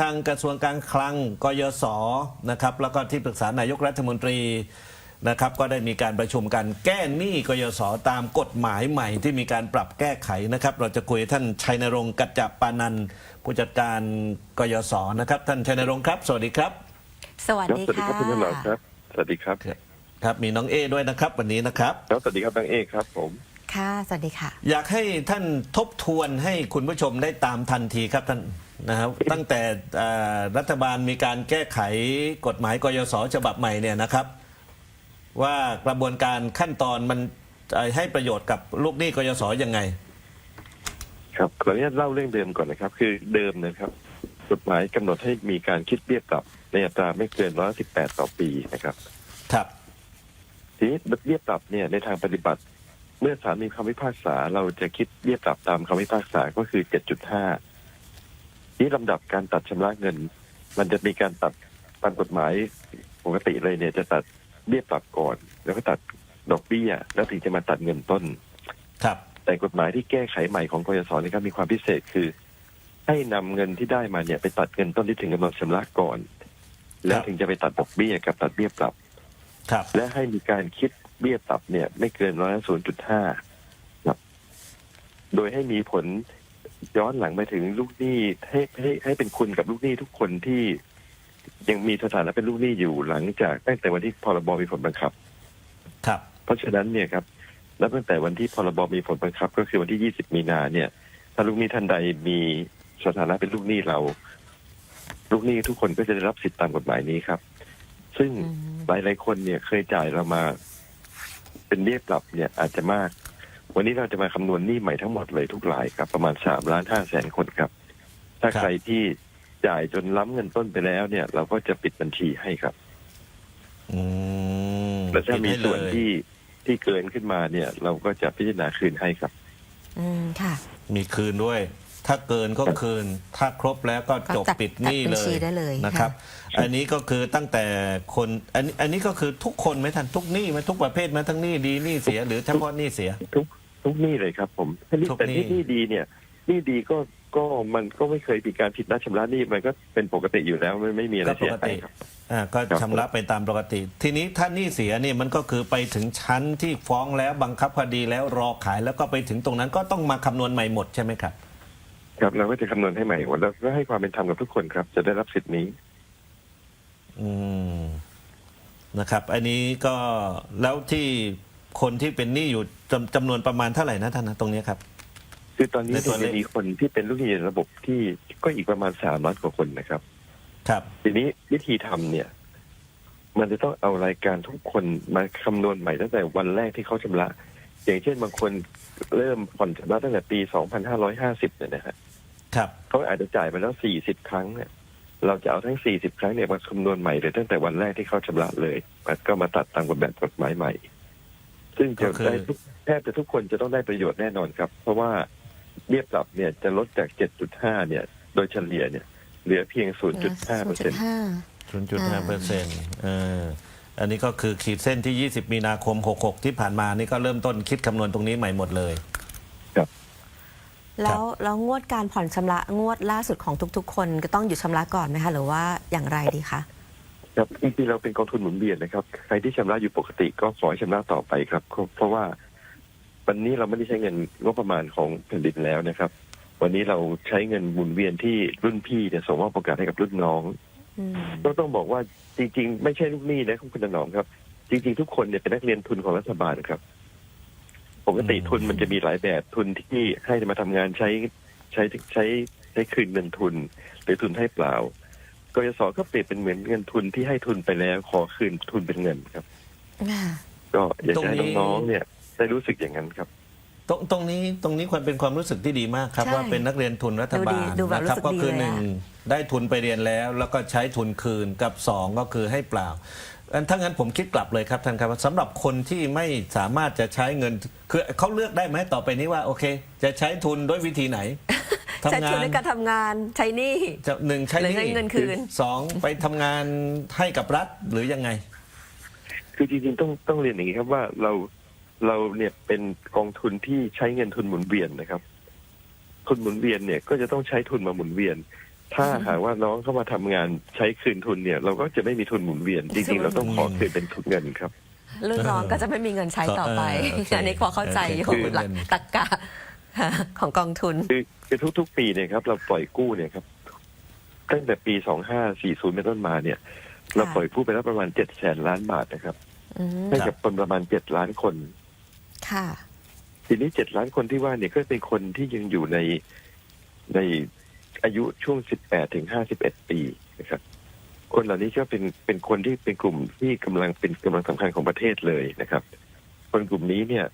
ทางกระทรวงการคลังกยศนะครับแล้วก็ที่ปรึกษานายกรัฐมนตรีนะครับก็ได้มีการประชุมกันแก้หนี้กยศตามกฎหมายใหม่ที่มีการปรับแก้ไขนะครับ เราจะคุยกับท่านชัยนรงค์กัจจปานันท์ผู้จัดการกยศนะครับท่านชัยนรงค์ครับ สวัสดีครับ สวัสครับดีสวัสดีค่ะครับคุณถนอมครับ สวัสดีครับ ครับมีน้องเอด้วยนะครับ วันนี้นะครับครับสวัสดีครับน้องเอกครับผม ค่ะ สวัสดีค่ะ อยากให้ท่านทบทวนให้คุณผู้ชมได้ตามทันทีครับท่านนะครับตั้งแต่เอ่อรัฐบาลมีการแก้ไขกฎหมายกยศฉบับใหม่เนี่ยนะครับ ว่ากระบวนการขั้นตอนมันเอ่อให้ประโยชน์กับลูกหนี้กยศยังไง ครับขออนุญาตเล่าเรื่องเดิมก่อนนะครับ คือเดิมนะครับกฎหมายกำหนดให้มีการคิดเบี้ยปรับในอัตราไม่เกินร้อยสิบแปดต่อปีนะครับ ครับ ทีนี้เบี้ยปรับเนี่ยในทางปฏิบัติ เมื่อศาลมีคำพิพากษาเราจะคิดเบี้ยปรับตามคำพิพากษาก็คือเจ็ดจุดห้าที่ลำดับการตัดชำระเงิน มันจะมีการตัดตามกฎหมายปกติเลยเนี่ยจะตัดเบี้ยปรับก่อน แล้วก็ตัดดอกเบี้ย แล้วถึงจะมาตัดเงินต้น ครับ แต่กฎหมายที่แก้ไขใหม่ของกยศนะครับมีความพิเศษคือ ให้นำเงินที่ได้มาเนี่ยไปตัดเงินต้นที่ถึงกำหนดชำระก่อน แล้วถึงจะไปตัดดอกเบี้ยกับตัดเบี้ยปรับ ครับ และให้มีการคิด เบี้ยปรับเนี่ย ไม่เกินร้อยละศูนย์จุดห้าครับโดยให้มีผลย้อนหลังไปถึงลูกหนี้ให้ให้ให้เป็นคุณกับลูกหนี้ทุกคนที่ยังมีสถานะเป็นลูกหนี้อยู่หลังจากตั้งแต่วันที่พรบมีผลบังคับ ครับ เพราะฉะนั้นเนี่ยครับนับตั้งแต่วันที่พรบมีผลบังคับ ก็คือวันที่ 20 มีนาเนี่ย ถ้าลูกหนี้ท่านใดมีสถานะเป็นลูกหนี้เรา ลูกหนี้ทุกคนก็จะได้รับสิทธิตามกฎหมายนี้ครับ ซึ่งอืมหลายหลายๆคนเนี่ยเคยจ่ายเรามา เป็นเรียกปรับเนี่ยอาจจะมาก วันนี้เราจะมาคำนวณหนี้ใหม่ทั้งหมดเลยทุกรายครับ ประมาณสามล้านห้าแสนคนครับ ถ้าครับ ใครที่จ่ายจนล้ำเงินต้นไปแล้วเนี่ย เราก็จะปิดบัญชีให้ครับ อืมและถ้ามีปิดให้ส่วนเลยที่ที่เกินขึ้นมาเนี่ย เราก็จะพิจารณาคืนให้ครับ อืมค่ะ มีคืนด้วย ถ้าเกินก็คืน ถ้าครบแล้วก็จบก็จัดปิดหนี้จัดบัเลญชียได้เลยนะครับค่ะอันนี้ก็คือตั้งแต่คนอันนี้อันนี้ก็คือทุกคนไหมท่านทุกหนี้ไหมทุกประเภทไหมทั้งหนี้ดีหนี้เสียหรือเฉพาะหนี้เสีย ทุกทุกหนี้เลยครับผมแต่นี่ทุกแต่หนี้ที่หนี้ดีเนี่ยหนี้ดีก็ก็มันก็ไม่เคยมีการผิดนัดชำระหนี้มันก็เป็นปกติอยู่แล้วไม่ไม่มีอะไรก็ปเสียกหายติครับ อ่าก็ครับ ชำระไปตามปกติ ทีนี้ถ้าหนี้เสียนี่มันก็คือไปถึงชั้นที่ฟ้องแล้วบังคับคดีแล้วรอขายแล้วก็ไปถึงตรงนั้นก็ต้องมาคำนวณใหม่หมดใช่ไหมครับ ครับเราก็จะคำนวณให้ใหม่หมดแล้วก็ให้ความเป็นธรรมกับทุกคนครับ จะได้รับสิทธิ์นี้ อืมนะครับ อันนี้ก็แล้วที่คนที่เป็นหนี้อยู่จำจำนวนประมาณเท่าไหร่นะท่านนะตรงเนี้ยครับ คือตอนนี้ในตัวเลจะขมีคนที่เป็นลูกหนี้ในระบบที่ก็อีกประมาณสามล้านกว่าคนนะครับ ครับ ทีนี้วิธีทำเนี่ย มันจะต้องเอารายการทุกคนมาคำนวณใหม่ตั้งแต่วันแรกที่เขาชำระ อย่างเช่นบางคนเริ่มผ่อนชำระตั้งแต่ปี 2550 เนี่ยนะฮะ ครับ เขาอาจจะจ่ายไปแล้ว40ครั้งเนี่ยเราจะเอาทั้ง40ครั้งเนี่ยมาคำนวณใหม่เลยตั้งแต่วันแรกที่เขาชำระเลยมันก็มาตัดตามกฎแบบกฎหมายใหม่ ซึ่งจะก็คือได้ทุกแทบจะทุกคนจะต้องได้ประโยชน์แน่นอนครับ เพราะว่าเบี้ยปรับเนี่ยจะลดจาก7.5เนี่ย โดยเฉลี่ยเนี่ยเหลือเพียง0.5เปอร์เซ็นต์0.5ศูนย์จุดห้าเปอร์เซ็นต์เอออันนี้ก็คือขีดเส้นที่ 20 มีนาคม 66 ที่ผ่านมานี่ก็เริ่มต้นคิดคำนวณตรงนี้ใหม่หมดเลย แล้วแล้วงวดการผ่อนชำระงวดล่าสุดของทุก ๆ คนก็ต้องหยุดชำระก่อนไหมคะหรือว่าอย่างไรดีคะครับจริงๆเราเป็นกองทุนหมุนเวียนนะครับ ใครที่ชำระอยู่ปกติก็ขอให้ชำระต่อไปครับ เพราะว่าวันนี้เราไม่ได้ใช้เงินงบประมาณของแผ่นดินแล้วนะครับ วันนี้เราใช้เงินหมุนเวียนที่รุ่นพี่เนี่ยส่งมอบโอกาสให้กับรุ่นน้องอืมต้องต้องบอกว่าจริง ๆ ไม่ใช่ลูกหนี้นะคุณถนอมครับ จริง ๆ ทุกคนเนี่ยเป็นนักเรียนทุนของรัฐบาลครับ ปกติอืมทุนมันจะมีหลายแบบทุนที่ให้มาทำงานใช้ใช้ใช้ใช้คืนเงินทุน หรือทุนให้เปล่ากยศก็เปรียบเป็นเหมือนเงินทุนที่ให้ทุนไปแล้ว ขอคืนทุนเป็นเงินครับค่ะก็อยากตรงจะให้นี้น้องๆเนี่ย ได้รู้สึกอย่างนั้นครับตรงตรงนี้ตรงนี้ควรเป็นความรู้สึกที่ดีมากครับใช่ว่าเป็นนักเรียนทุนรัฐบาลดูดีดูแบบนะครับรู้สึกก็คือดีเลยหนึ่งอะได้ทุนไปเรียนแล้ว แล้วก็ใช้ทุนคืนกับสองก็คือให้เปล่า อันถ้างั้นผมคิดกลับเลยครับท่านครับว่าสำหรับคนที่ไม่สามารถจะใช้เงิน คือเขาเลือกได้ไหมต่อไปนี้ว่า โอเค จะใช้ทุนด้วยวิธีไหนใช้ทำงาทุนนในการทำงานใช้หนี้จะหนึ่งใช้หรือหให้นี้เงินคืนสองไปทำงานให้กับรัฐหรือยังไง คือจริงๆต้องต้องเรียนอย่างนี้ครับว่าเราเราเนี่ยเป็นกองทุนที่ใช้เงินทุนหมุนเวียนนะครับ ทุนหมุนเวียนเนี่ยก็จะต้องใช้ทุนมาหมุนเวียน ถ้าหากว่าน้องเข้ามาทำงานใช้คืนทุนเนี่ย เราก็จะไม่มีทุนหมุนเวียนจริงๆ เราต้องขอคืนเป็นทุนเงินครับรุ่นน้องก็จะไม่มีเงินใช้ต่อไปเออโอเคอันนี้พอเข้าใจอยู่โอเคหลักตรรกะของกองทุน คือคือทุกๆ ปีเนี่ยครับเราปล่อยกู้เนี่ยครับตั้งแต่ปี 2540 เป็นต้นมาเนี่ย เราปล่อยกู้ไปแล้วประมาณ 7 แสนล้านบาทนะครับอืมให้กับคนประมาณ 7 ล้านคน ค่ะ ทีนี้ 7 ล้านคนที่ว่าเนี่ยก็เป็นคนที่ยังอยู่ในใน อายุช่วง 18 ถึง 51 ปีนะครับ คนเหล่านี้ก็เป็นเป็นคนที่เป็นกลุ่มที่กำลังเป็นกำลังสำคัญของประเทศเลยนะครับ คนกลุ่มนี้เนี่ย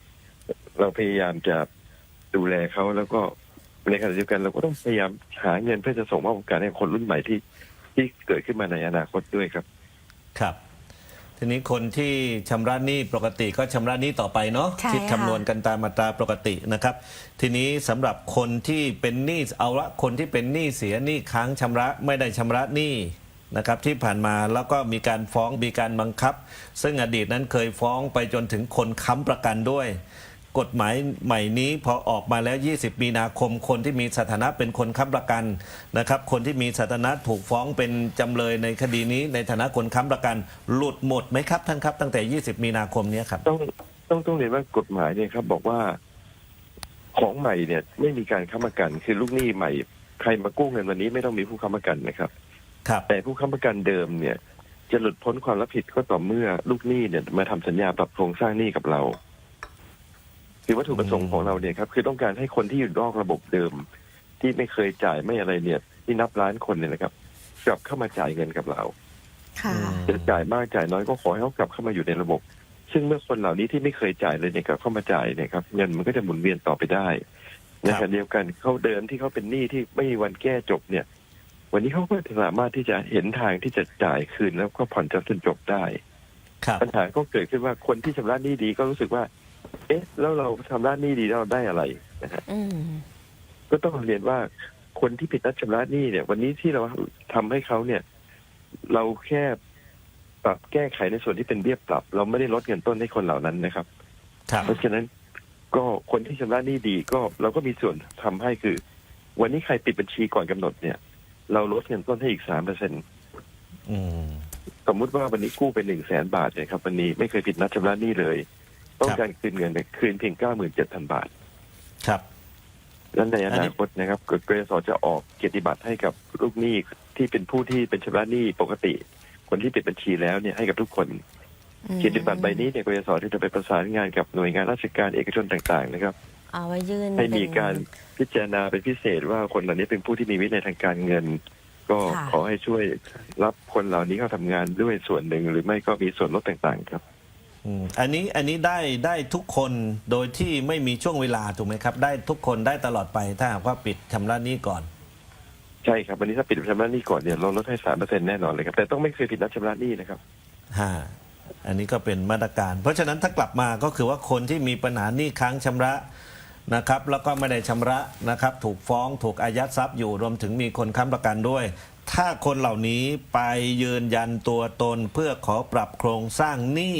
เราพยายามจะดูแลเขาแล้วก็ในขณะเดียวกันเราก็ต้องพยายามหาเงินเพื่อจะส่งมอบโอกาสให้คนรุ่นใหม่ที่ที่เกิดขึ้นมาในอนาคตด้วยครับ ครับ ทีนี้คนที่ชำระหนี้ปกติก็ชำระหนี้ต่อไปเนาะใช่คิดค่ะ คำนวณกันตามมาตราปกตินะครับ ทีนี้สำหรับคนที่เป็นหนี้เอาละคนที่เป็นหนี้เสียหนี้ค้างชำระไม่ได้ชำระหนี้นะครับที่ผ่านมาแล้วก็มีการฟ้องมีการบังคับ ซึ่งอดีตนั้นเคยฟ้องไปจนถึงคนค้ำประกันด้วย กฎหมายใหม่นี้พอออกมาแล้ว 20 มีนาคม คนที่มีสถานะเป็นคนค้ำประกันนะครับ คนที่มีสถานะถูกฟ้องเป็นจำเลยในคดีนี้ในฐานะคนค้ำประกัน หลุดหมดไหมครับท่านครับ ตั้งแต่ 20 มีนาคมเนี้ยครับ ต้องต้องต้องเรียนว่ากฎหมายเนี่ยครับ บอกว่าของใหม่เนี่ยไม่มีการค้ำประกัน คือลูกหนี้ใหม่ ใครมากู้เงินวันนี้ไม่ต้องมีผู้ค้ำประกันนะครับ ครับ แต่ผู้ค้ำประกันเดิมเนี่ย จะหลุดพ้นความรับผิดก็ต่อเมื่อลูกหนี้เนี่ยมาทำสัญญาปรับโครงสร้างหนี้กับเรา คือวัตถุประสงค์ของเราเนี่ยครับคือต้องการให้คนที่อยู่นอกระบบเดิม ที่ไม่เคยจ่ายไม่อะไรเนี่ย ที่นับล้านคนเนี่ยนะครับ กลับเข้ามาจ่ายเงินกับเราค่ะจะจ่ายมากจ่ายน้อยก็ขอให้เขากลับเข้ามาอยู่ในระบบ ซึ่งเมื่อคนเหล่านี้ที่ไม่เคยจ่ายเลยเนี่ยกลับเข้ามาจ่ายเนี่ยครับเงินมันก็จะหมุนเวียนต่อไปได้ในขณะเดียวกันเขาเดิมที่เขาเป็นหนี้ที่ไม่มีวันแก้จบเนี่ย วันนี้เขาก็สามารถที่จะเห็นทางที่จะจ่ายคืนแล้วก็ผ่อนจนจบได้ครับปัญหาก็เกิดขึ้นว่าคนที่ชำระหนี้ดีก็รู้สึกว่า เอ๊ะ แล้วเราชำระหนี้ดีแล้วเราได้อะไรนะฮะอืมก็ต้องเรียนว่าคนที่ผิดนัดชำระหนี้เนี่ย วันนี้ที่เราทำให้เขาเนี่ย เราแค่ปรับแก้ไขในส่วนที่เป็นเบี้ยปรับ เราไม่ได้ลดเงินต้นให้คนเหล่านั้นนะครับ ครับ เพราะฉะนั้นก็คนที่ชำระหนี้ดีก็เราก็มีส่วนทำให้คือ วันนี้ใครปิดบัญชีก่อนกำหนดเนี่ย เราลดเงินต้นให้อีกสามเปอร์เซ็นอืม สมมุติว่าวันนี้กู้ไปหนึ่งแสนบาทเนี่ยครับ วันนี้ไม่เคยผิดนัดชำระหนี้เลย ต้องการคืนเงินเนี่ยคืนเพียงเก้าหมื่นเจ็ดพันบาท ครับ และในออันนี้นาคตนะครับกฎกรสจะออกเกียรติบัตรให้กับลูกหนี้ที่เป็นผู้ที่เป็นชำระหนี้ปกติ คนที่ปิดบัญชีแล้วเนี่ยให้กับทุกคนอืมเกียรติบัตรใบนี้เนี่ยกรสที่จะไปประสานงานกับหน่วยงานราชการเอกชนต่าง ๆ นะครับเอาไว้ยื่นให้มีเป็นการพิจารณาเป็นพิเศษว่าคนเหล่านี้เป็นผู้ที่มีวินัยทางการเงิน ก็ค่ะขอให้ช่วยรับคนเหล่านี้เข้าทำงานด้วยส่วนหนึ่งหรือไม่ก็มีส่วนลดต่างๆ ครับ อืมอันนี้อันนี้ได้ได้ทุกคนโดยที่ไม่มีช่วงเวลาถูกไหมครับ ได้ทุกคนได้ตลอดไปถ้าหากว่าปิดชำระหนี้ก่อน ใช่ครับวันนี้ถ้าปิดชำระหนี้ก่อนเนี่ยเราลดให้สามเปอร์เซ็นต์แน่นอนเลยครับแต่ต้องไม่เคยผิดนัดชำระหนี้นะครับฮะอันนี้ก็เป็นมาตรการ เพราะฉะนั้นถ้ากลับมาก็คือว่าคนที่มีปัญหาหนี้ค้างชำระนะครับ แล้วก็ไม่ได้ชำระนะครับ ถูกฟ้องถูกอายัดทรัพย์อยู่รวมถึงมีคนค้ำประกันด้วย ถ้าคนเหล่านี้ไปยืนยันตัวตนเพื่อขอปรับโครงสร้างหนี้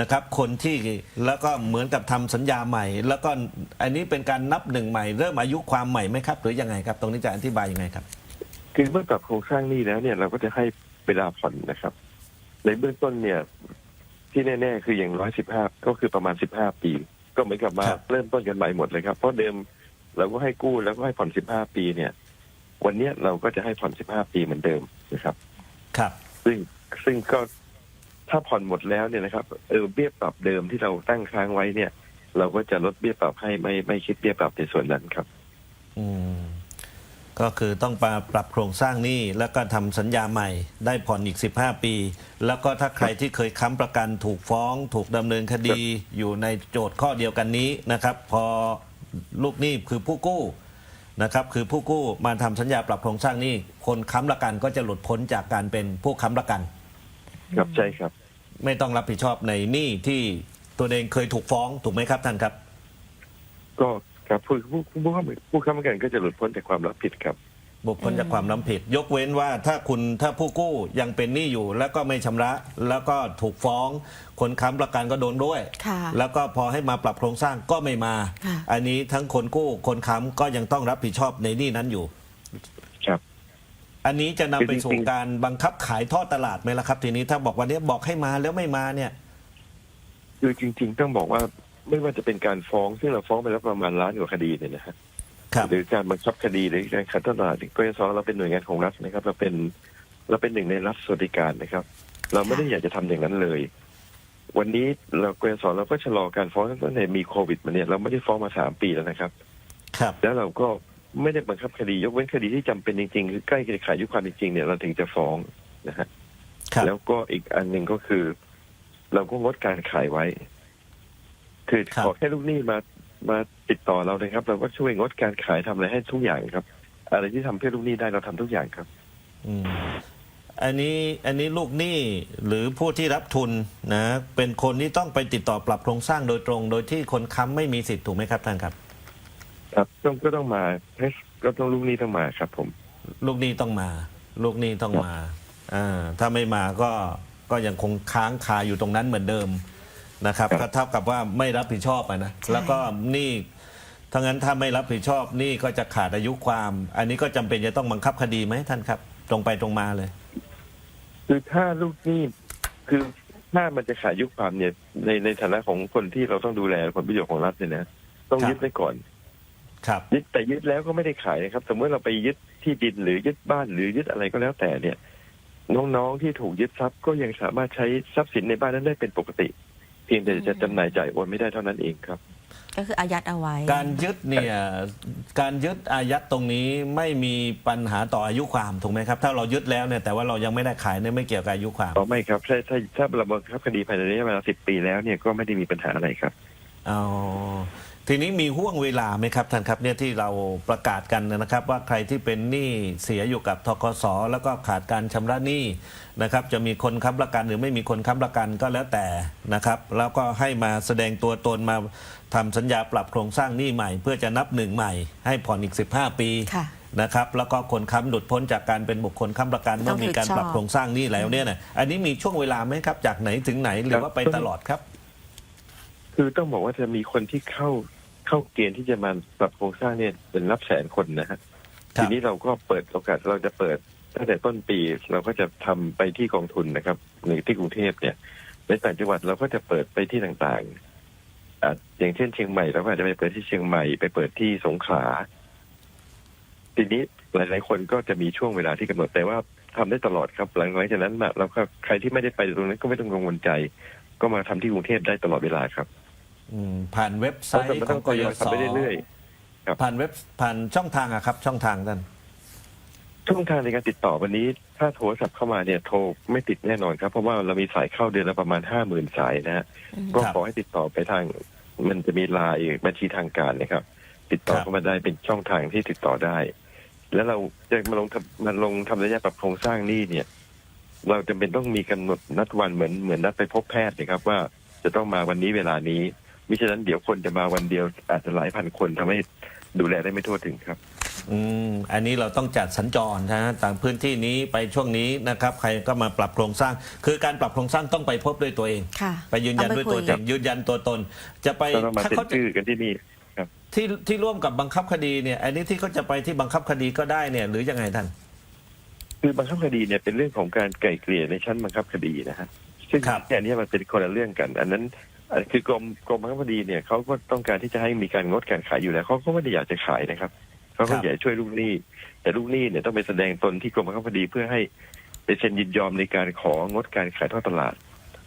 นะครับคนที่แล้วก็เหมือนกับทำสัญญาใหม่ แล้วก็อันนี้เป็นการนับหนึ่งใหม่ เริ่มอายุความใหม่ไหมครับ หรือยังไงครับ ตรงนี้จะอธิบายยังไงครับ คือเมื่อปรับโครงสร้างหนี้แล้วเนี่ยเราก็จะให้เวลาผ่อนนะครับ ในเบื้องต้นเนี่ย ที่แน่ ๆ คืออย่างร้อยสิบห้าก็คือประมาณสิบห้าปี ก็เหมือนกับมาครับเริ่มต้นกันใหม่หมดเลยครับ เพราะเดิมเราก็ให้กู้แล้วก็ให้ผ่อนสิบห้าปีเนี่ย วันเนี้ยเราก็จะให้ผ่อนสิบห้าปีเหมือนเดิมนะครับ ครับ ซึ่งซึ่งก็ ถ้าผ่อนหมดแล้วเนี่ยนะครับเออเบี้ยปรับเดิมที่เราตั้งค้างไว้เนี่ย เราก็จะลดเบี้ยปรับให้ไม่ไม่คิดเบี้ยปรับในส่วนนั้นครับ อืมก็คือต้องปรับปรับโครงสร้างหนี้แล้วก็ทำสัญญาใหม่ ได้ผ่อนอีก 15 ปี แล้วก็ถ้าใครที่เคยค้ำประกันถูกฟ้อง ถูกดำเนินคดีอยู่ในโจทย์ข้อเดียวกันนี้นะครับ พอลูกหนี้คือผู้กู้นะครับ คือผู้กู้มาทำสัญญาปรับโครงสร้างหนี้คนค้ำประกันก็จะหลุดพ้นจากการเป็นผู้ค้ำประกัน ครับใช่ครับ ไม่ต้องรับผิดชอบในหนี้ที่ตัวเองเคยถูกฟ้องถูกไหมครับท่านครับ ก็ครับผู้ผู้ผู้ค้ำผู้ค้ำประกันก็จะหลุดพ้นจากความรับผิดครับ บุคคลจากความน้ำผิด ยกเว้นว่าถ้าคุณถ้าผู้กู้ยังเป็นหนี้อยู่ แล้วก็ไม่ชำระ แล้วก็ถูกฟ้อง คนค้ำประกันก็โดนด้วย ค่ะแล้วก็พอให้มาปรับโครงสร้างก็ไม่มา ค่ะ อันนี้ทั้งคนกู้คนค้ำก็ยังต้องรับผิดชอบในหนี้นั้นอยู่ครับ อันนี้จะนำไปคือจริงๆสู่การบังคับขายทอดตลาดไหมล่ะครับ ทีนี้ถ้าบอกวันนี้บอกให้มาแล้วไม่มาเนี่ย คือจริง ๆ ต้องบอกว่าไม่ว่าจะเป็นการฟ้องซึ่งเราฟ้องไปแล้วประมาณล้านกว่าคดีเนี่ยนะฮะครับหรือการบังคับคดีหรือการขัดตลาดกยศเราเป็นหน่วยงานของรัฐนะครับ เราเป็นเราเป็นหนึ่งในรัฐสวัสดิการนะครับ เราไม่ได้อยากจะทำอย่างนั้นเลย วันนี้เรากยศเราก็ชะลอการฟ้องตั้งแต่มีโควิดมาเนี่ยเราไม่ได้ฟ้องมาสามปีแล้วนะครับ ครับ แล้วเราก็ ไม่ได้บังคับคดียกเว้นคดีที่จำเป็นจริงๆ คือใกล้จะขายอายุความจริงๆเนี่ยเราถึงจะฟ้องนะฮะครับแล้วก็อีกอันหนึ่งก็คือ เราก็งดการขายไว้ คือครับขอแค่ลูกหนี้มามาติดต่อเราเลยครับ เราก็ช่วยงดการขายทำอะไรให้ทุกอย่างครับ อะไรที่ทำเพื่อลูกหนี้ได้เราทำทุกอย่างครับ อืมอันนี้อันนี้ลูกหนี้หรือผู้ที่รับทุนนะ เป็นคนที่ต้องไปติดต่อปรับโครงสร้างโดยตรง โดยที่คนค้ำไม่มีสิทธิ์ถูกไหมครับท่านครับ ครับต้องก็ต้องมาให้ก็ต้องลูกหนี้ต้องมาครับ ผม ลูกหนี้ต้องมา ลูกหนี้ต้องมาอ่าถ้าไม่มาก็ก็ยังคงค้างคาอยู่ตรงนั้นเหมือนเดิมนะครับครับก็เท่ากับว่าไม่รับผิดชอบอะนะใช่แล้วก็หนี้ถ้างั้นถ้าไม่รับผิดชอบหนี้ก็จะขาดอายุความ อันนี้ก็จำเป็นจะต้องบังคับคดีไหมท่านครับ ตรงไปตรงมาเลย คือถ้าลูกหนี้คือถ้ามันจะขายอายุความเนี่ยในในฐานะของคนที่เราต้องดูแลผลประโยชน์ของรัฐเนี่ยนะ ต้องครับยึดไว้ก่อน ครับยึดแต่ยึดแล้วก็ไม่ได้ขายนะครับ สมมติเราไปยึดที่ดินหรือยึดบ้านหรือยึดอะไรก็แล้วแต่เนี่ย น้องๆที่ถูกยึดทรัพย์ก็ยังสามารถใช้ทรัพย์สินในบ้านนั้นได้เป็นปกติ เพียงแต่จะจำหน่ายจ่ายโอนไม่ได้เท่านั้นเองครับ ก็คืออายัดเอาไว้ การยึดเนี่ยการยึดอายัดตรงนี้ไม่มีปัญหาต่ออายุความถูกไหมครับ ถ้าเรายึดแล้วเนี่ยแต่ว่าเรายังไม่ได้ขายเนี่ยไม่เกี่ยวกับอายุความอ๋อไม่ครับถ้าถ้าถ้าเราบังคับคดีภายในระยะเวลาสิบปีแล้วเนี่ยก็ไม่ได้มีปัญหาอะไรครับอ๋อ ทีนี้มีห่วงเวลาไหมครับท่านครับเนี่ยที่เราประกาศกันนะครับ ว่าใครที่เป็นหนี้เสียอยู่กับทกสแล้วก็ขาดการชำระหนี้นะครับจะมีคนค้ำประกันหรือไม่มีคนค้ำประกันก็แล้วแต่นะครับ แล้วก็ให้มาแสดงตัวตนมาทำสัญญาปรับโครงสร้างหนี้ใหม่ เพื่อจะนับหนึ่งใหม่ ให้ผ่อนอีก 15 ปีค่ะนะครับแล้วก็คนค้ำหลุดพ้นจากการเป็นบุคคลค้ำประกันต้เมื่อองมีการปรับผิดชอบโครงสร้างหนี้แล้วเนี่ยนะอันนี้มีช่วงเวลาไหมครับจากไหนถึงไหนหรือว่าไปตลอดครับ คือต้องบอกว่าจะมีคนที่เข้าเข้าเกณฑ์ที่จะมาปรับโครงสร้างเนี่ยเป็นรับแสนคนนะฮะครับทีนี้เราก็เปิดโอกาสเราจะเปิดตั้งแต่ต้นปีเราก็จะทำไปที่กองทุนนะครับหรือที่กรุงเทพเนี่ยในต่างจังหวัดเราก็จะเปิดไปที่ต่างๆอะอย่างเช่นเชียงใหม่เราก็อาจจะไปเปิดที่เชียงใหม่ไปเปิดที่สงขลาทีนี้หลายๆคนก็จะมีช่วงเวลาที่กำหนดแต่ว่าทำได้ตลอดครับ หลังจากนั้นมาเราก็ใครที่ไม่ได้ไปตรงนั้นก็ไม่ต้องกังวลใจ ก็มาทำที่กรุงเทพได้ตลอดเวลาครับ อืมผ่านเว็บไซเราต์จะขต้อองงกทยยอยศทำไปเรื่อยผ่านเว็บผ่านช่องทางอะครับ ช่องทางท่านๆช่องทางในการติดต่อวันนี้ ถ้าโทรศัพท์เข้ามาเนี่ยโทรไม่ติดแน่นอนครับ เพราะว่าเรามีสายเข้าเดือนละประมาณห้าหมื่นสายนะฮะอืมก็ครับขอให้ติดต่อไปทาง มันจะมีไลน์บัญชีทางการนะครับ ติดต่อครับเข้ามาได้เป็นช่องทางที่ติดต่อได้ แล้วเราจะมาลงทำมาลงทำระยะปรับโครงสร้างหนี้เนี่ย เราจำเป็นต้องมีกำหนดนัดวันเหมือนเหมือนนัดไปพบแพทย์นะครับว่าจะต้องมาวันนี้เวลานี้ มิฉะนั้นเดี๋ยวคนจะมาวันเดียวอาจจะหลายพันคนทำให้ดูแลได้ไม่ทั่วถึงครับ อืมอันนี้เราต้องจัดสัญจรนะฮะต่างพื้นที่นี้ไปช่วงนี้นะครับ ใครก็มาปรับโครงสร้าง คือการปรับโครงสร้างต้องไปพบด้วยตัวเองค่ะไปยืนยันต้องด้วยคุตัวเองยืนยันตัวตน จะไปก็ต้องมาถ้าเซ็นเขาจะชื่อกันที่นี่ที่ที่ร่วมกับบังคับคดีเนี่ย อันนี้ที่เขาจะไปที่บังคับคดีก็ได้เนี่ย หรือยังไงท่าน คือบังคับคดีเนี่ยเป็นเรื่องของการไกล่เกลี่ยในชั้นบังคับคดีนะฮะซึ่งครับแค่นี้มันเป็นคนละเรื่องกัน อันนั้นอัน คือกรมกรมบังคับคดีเนี่ยเขาก็ต้องการที่จะให้มีการงดการขายอยู่แล้วเขาก็ไม่ได้อยากจะขายนะครับเขาก็อยากจะช่วยลูกหนี้ แต่ลูกหนี้เนี่ยต้องไปแสดงตนที่กรมบังคับคดีเพื่อให้ไปเซ็นยินยอมในการของดการขายทอดตลาด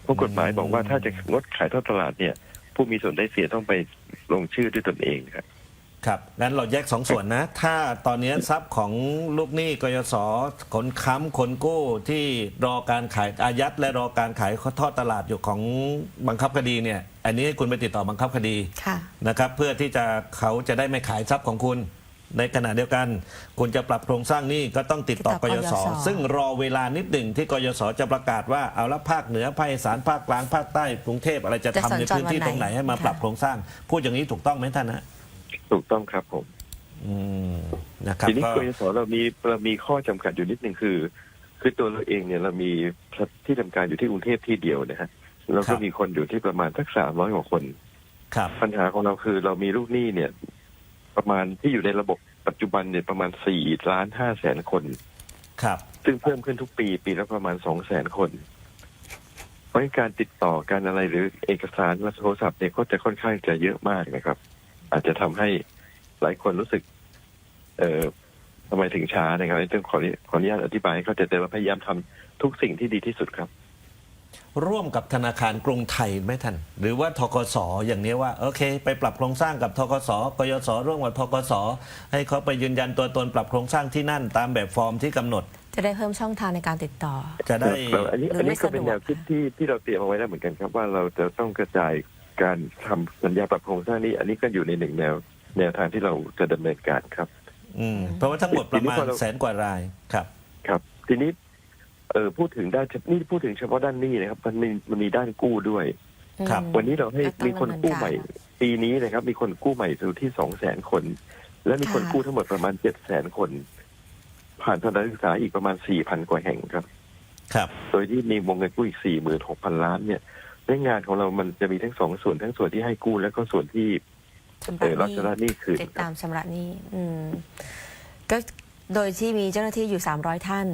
เพราะกฎหมายบอกว่าถ้าจะงดขายทอดตลาดเนี่ย ผู้มีส่วนได้เสียต้องไปลงชื่อด้วยตนเองครับ ครับงั้นเราแยกสองส่วนนะ ถ้าตอนนี้ทรัพย์ของลูกหนี้กยศคนค้ำคนกู้ที่รอการขายอายัดและรอการขายทอดตลาดอยู่ของบังคับคดีเนี่ย อันนี้ให้คุณไปติดต่อบังคับคดีค่ะนะครับ เพื่อที่จะเขาจะได้ไม่ขายทรัพย์ของคุณ ในขณะเดียวกัน คุณจะปรับโครงสร้างหนี้ก็ต้องติดต่อติดกต่อยศกยศซึ่งรอเวลานิดหนึ่งที่กยศจะประกาศว่าเอาละภาคเหนือภาคอีสานภาคกลางภาคใต้กรุงเทพอะไรจะจะทำในสัญจรพื้นที่วันไหนตรงไหนให้มาค่ะปรับโครงสร้างพูดอย่างนี้ถูกต้องไหมท่านฮะ ถูกต้องครับผม อืมนะครับทีนี้ก็กยศเรามีเรามีข้อจำกัดอยู่นิดหนึ่งคือ คือตัวเราเองเนี่ยเรามีที่ทำการอยู่ที่กรุงเทพที่เดียวนะฮะเราครัก็บ มีคนอยู่ที่ประมาณสักสามร้อยกว่าคน ครับ ปัญหาของเราคือเรามีลูกหนี้เนี่ย ประมาณที่อยู่ในระบบปัจจุบันเนี่ยประมาณสี่ล้านห้าแสนคน ครับ ซึ่งเพิ่มขึ้นทุกปีปีละประมาณสองแสนคน เพราะฉะนั้นการติดต่อการอะไรหรือเอกสารและโทรศัพท์เนี่ยก็จะค่อนข้างจะเยอะมากนะครับ อาจจะทำให้หลายคนรู้สึก เอ่อทำไมถึงช้านะครับต้องขอขออนุญาตอธิบายให้เข้าใจแต่เราพยายามทำทุกสิ่งที่ดีที่สุดครับ ร่วมกับธนาคารกรุงไทยไหมท่าน หรือว่าทกสอย่างนี้ว่า โอเค ไปปรับโครงสร้างกับทกสกยศร่วมกับทกสให้เขาไปยืนยันตัวตนปรับโครงสร้างที่นั่น ตามแบบฟอร์มที่กำหนด จะได้เพิ่มช่องทางในการติดต่อ จะได้เราอันนี้หรืออันนี้ไม่ก็เป็นสะดวกแนวคิดที่ที่เราเตรียมเอาไว้แล้วเหมือนกันครับว่าเราจะต้องกระจาย การทำสัญญาปรับโครงสร้างนี้ อันนี้ก็อยู่ในหนึ่งแนวแนวทางที่เราจะดำเนินการครับ อืมเพราะว่าทั้งหมดประมาณทีนี้พอเราแสนกว่ารายครับ ครับ ทีนี้เออพูดถึงด้านนี่พูดถึงเฉพาะด้านหนี้นะครับ มันมีมันมีด้านกู้ด้วยครับอืมวันนี้เราให้ก็ต้องมีคนกู้ใหม่ดำเนินการปีนี้นะครับ มีคนกู้ใหม่อยู่ที่สองแสนคน และมีคนค่ะกู้ทั้งหมดประมาณเจ็ดแสนคน ผ่านสถานศึกษาอีกประมาณสี่พันกว่าแห่งครับ ครับ โดยที่มีวงเงินกู้อีกสี่หมื่นหกพันล้านเนี่ย ในงานของเรามันจะมีทั้งสองส่วนทั้งส่วนที่ให้กู้แล้วก็ส่วนที่ชำเอระอหรับนี้ชำระหนี้คืนติดครัตาบมชำระหนี้อืมก็โดยที่มีเจ้าหน้าที่อยู่300ท่าน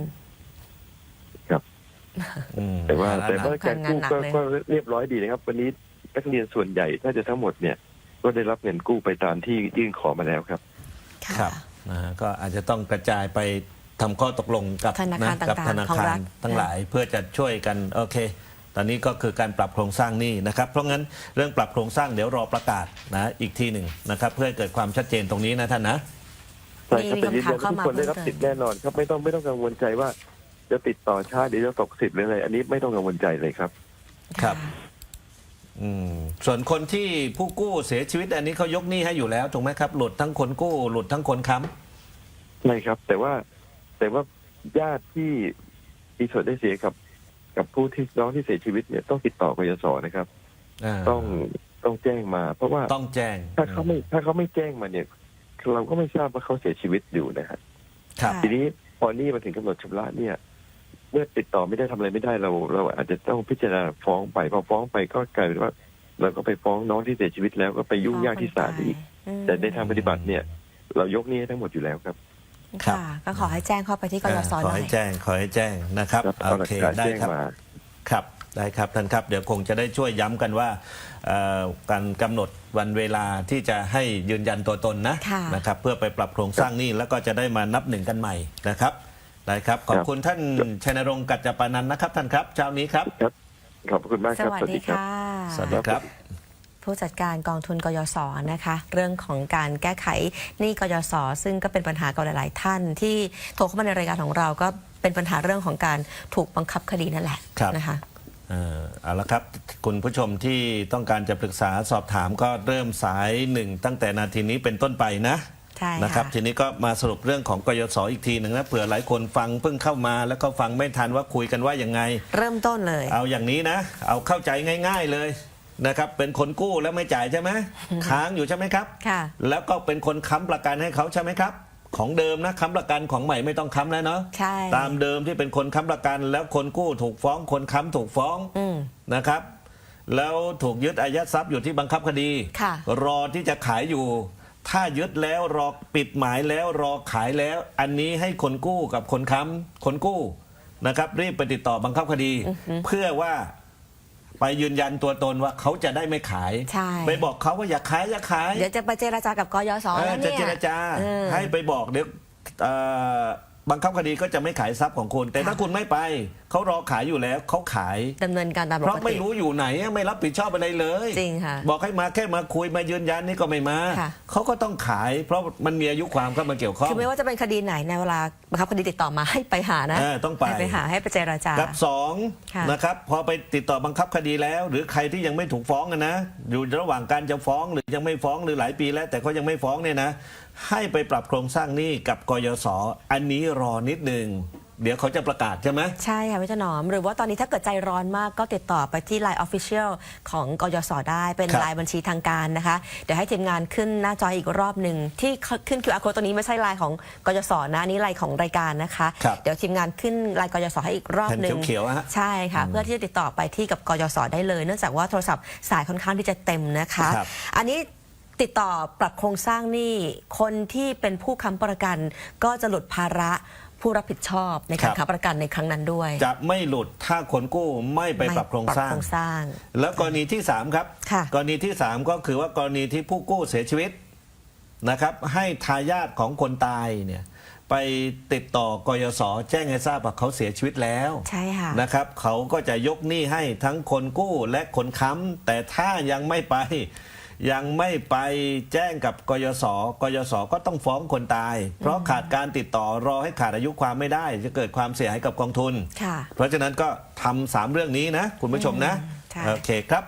อืมแต่ว่าล้แต่นะว่าการกู้ทำงานหนักก็เลยก็เรียบร้อยดีนะครับ วันนี้นักเรียนส่วนใหญ่ถ้าจะทั้งหมดเนี่ย ก็ได้รับเงินกู้ไปตามที่ยื่นขอมาแล้วครับค่ะครับนะฮะก็อาจจะต้องกระจายไปทำข้อตกลงกับธนาคารกัต่างๆธนาของคารัรฐทั้งหลาย เพื่อจะช่วยกันโอเค ตอนนี้ก็คือการปรับโครงสร้างหนี้นะครับ เพราะงั้นเรื่องปรับโครงสร้างเดี๋ยวรอประกาศนะอีกทีหนึ่งนะครับเพื่อให้เกิดความชัดเจนตรงนี้นะท่านนะใช่ครับมีแต่ยืนยันคำถามว่าเข้าทุกมาคนได้รับเพิ่มเติมสิทธิ์แน่นอนครับไม่ต้องไม่ต้องกังวลใจว่า จะติดต่อช้าเดี๋ยวจะตกสิทธิ์หรืออะไรอันนี้ไม่ต้องกังวลใจเลยครับ ครับะอืมส่วนคนที่ผู้กู้เสียชีวิต อันนี้เขายกหนี้ให้อยู่แล้วถูกไหมครับ หลุดทั้งคนกู้ หลุดทั้งคนค้ใช่ครับ แต่ว่าแต่ว่าญาติที่มีส่วนได้เสียกับ กับผู้ที่น้องที่เสียชีวิตเนี่ยต้องติดต่อกยศนะครับำาต้องต้องแจ้งมา เพราะว่าต้องแจ้งถ้าเขาไม่ถ้าเขาไม่แจ้งมาเนี่ย เราก็ไม่ทราบว่าเขาเสียชีวิตอยู่นะฮะครับค่ะทีนี้พอหนี่มาถึงกำหนดชำระเนี่ย เมื่อติดต่อไม่ได้ทำอะไรไม่ได้เรา เราอาจจะต้องพิจารณาฟ้องไปพอฟ้องไปก็กลายเป็นว่า เราก็ไปฟ้องน้องที่เสียชีวิตแล้วก็ไปยุ่งยากที่ศาลอีกอืมแต่ในทางปฏิบัติเนี่ย เรายกหนี้ให้ทั้งหมดอยู่แล้วครับ ค่ะ ก็ขอให้แจ้งเข้าไปที่กยศขอหน่อยให้แจ้งขอให้แจ้งนะครับครับโอเคเอาหลักฐานได้แจ้งครับมา ครับได้ครับท่านครับ เดี๋ยวคงจะได้ช่วยย้ำกันว่าเอ่อการกำหนดวันเวลาที่จะให้ยืนยันตัวตนนะค่ะนะครับ เพื่อไปปรับโครงสร้างหนี้แล้วก็จะได้มานับหนึ่งกันใหม่นะครับได้ครับ ขอบคุณท่านชัยนรงค์กัจจปานันท์นะครับท่านครับเช้านี้ครับ ครับ ขอบคุณมากสครับ วัสสวัสดีดีครับค่ะ สวัสดีครับ ผู้จัดการกองทุนกยศนะคะเรื่องของการแก้ไขหนี้กยศซึ่งก็เป็นปัญหากับหลาย ๆ ท่านที่โทรเข้ามาในรายการของเราก็เป็นปัญหาเรื่องของการถูกบังคับคดีนั่นแหละครับนะคะเอ่อเอาละครับคุณผู้ชมที่ต้องการจะปรึกษาสอบถามก็เริ่มสายหนึ่งตั้งแต่นาทีนี้เป็นต้นไปนะใช่ค่ะนะครับทีนี้ก็มาสรุปเรื่องของกยศอีกทีหนึ่งนะเผื่อหลายคนฟังเพิ่งเข้ามา แล้วก็ฟังไม่ทันว่าคุยกันว่ายังไง เริ่มต้นเลย เอาอย่างนี้นะ เอาเข้าใจง่าย ๆเลย นะครับเป็นคนกู้แล้วไม่จ่ายใช่ไหมค้างอยู่ใช่ไหมครับ ค่ะ แล้วก็เป็นคนค้ำประกันให้เขาใช่ไหมครับ ของเดิมนะค้ำประกันของใหม่ไม่ต้องค้ำแล้วเนาะใช่ตามเดิมที่เป็นคนค้ำประกัน แล้วคนกู้ถูกฟ้อง คนค้ำถูกฟ้องอืม นะครับ แล้วถูกยึดอายัดทรัพย์อยู่ที่บังคับคดี ค่ะ รอที่จะขายอยู่ ถ้ายึดแล้วรอปิดหมายแล้วรอขายแล้ว อันนี้ให้คนกู้กับคนค้ำคนกู้นะครับ รีบไปติดต่อบังคับคดี เพื่อว่า ไปยืนยันตัวตนว่าเขาจะได้ไม่ขาย ใช่ ไปบอกเขาว่าอย่าขายอย่าขายเดี๋ยวจะไปเจรจากับกยศเออแล้วจะเนี่ย เจรจาเออให้ไปบอกเดี๋ยวเอ่อบังคับคดีก็จะไม่ขายทรัพย์ของคุณแต่ถ้าค่ะ คุณไม่ไปเขารอขายอยู่แล้วเขาขาย ดำเนินการตามปเพราะกไม่ติรู้อยู่ไหนไม่รับผิดชอบอะไรเลยจริงค่ะบอกให้มาแค่มาคุยมายืนยันนี่ก็ไม่มาค่ะ เขาก็ต้องขาย เพราะมันมีอายุความเข้ามาเกี่ยวข้อง คือไม่ว่าจะเป็นคดีไหนในเวลา บังคับคดีติดต่อมาให้ไปหานะเออต้องไป ให้ไปหาให้ไปเจรจา กับสองค่ะ นะครับพอไปติดต่อบังคับคดีแล้ว หรือใครที่ยังไม่ถูกฟ้องอะนะอยู่ระหว่างการจะฟ้องหรือยังไม่ฟ้องหรือหลายปีแล้ว แต่เขายังไม่ฟ้องเนี่ยนะ ให้ไปปรับโครงสร้างหนี้กับกยศอันนี้รอนิดหนึ่ง เดี๋ยวเขาจะประกาศใช่ไหม ใช่ค่ะพี่ถนอม หรือว่าตอนนี้ถ้าเกิดใจร้อนมากก็ติดต่อไปที่ Line Official ของกยศได้เป็นครับ ลายบัญชีทางการนะคะ เดี๋ยวให้ทีมงานขึ้นหน้าจออีกรอบหนึ่งที่ขึ้น QR code ตัวนี้ไม่ใช่ลายของกยศนะอันนี้ลายของรายการนะคะ ครับเดี๋ยวทีมงานขึ้นลายกยศให้อีกรอบแผ่นหนึ่งเขียวๆอะฮะ ใช่ค่ะ เพื่อที่จะติดต่อไปที่กับกยศได้เลย เนื่องจากว่าโทรศัพท์สายค่อนข้างที่จะเต็มนะคะ ครับ อันนี้ติดต่อปรับโครงสร้างหนี้คนที่เป็นผู้ค้ำประกันก็จะหลุดภาระ ผู้รับผิดชอบในการครับค้ำประกันในครั้งนั้นด้วย จะไม่หลุดถ้าคนกู้ไม่ไปไม่ปรับโครงสร้างโครงสร้าง แล้วกรณีที่ 3 ครับค่ะกรณีที่ 3 ก็คือว่ากรณีที่ผู้กู้เสียชีวิตนะครับ ให้ทายาทของคนตายเนี่ยไปติดต่อกยศแจ้งให้ทราบว่าเขาเสียชีวิตแล้วใช่ค่ะนะครับ เขาก็จะยกหนี้ให้ทั้งคนกู้และคนค้ำแต่ถ้ายังไม่ไป ยังไม่ไปแจ้งกับกยศกยศก็ต้องฟ้องคนตาย เพราะขาดการติดต่อรอให้ขาดอายุความไม่ได้ จะเกิดความเสียหายกับกองทุน ค่ะ เพราะฉะนั้นก็ทำสามเรื่องนี้นะ คุณผู้ชมนะใช่โอเคครับ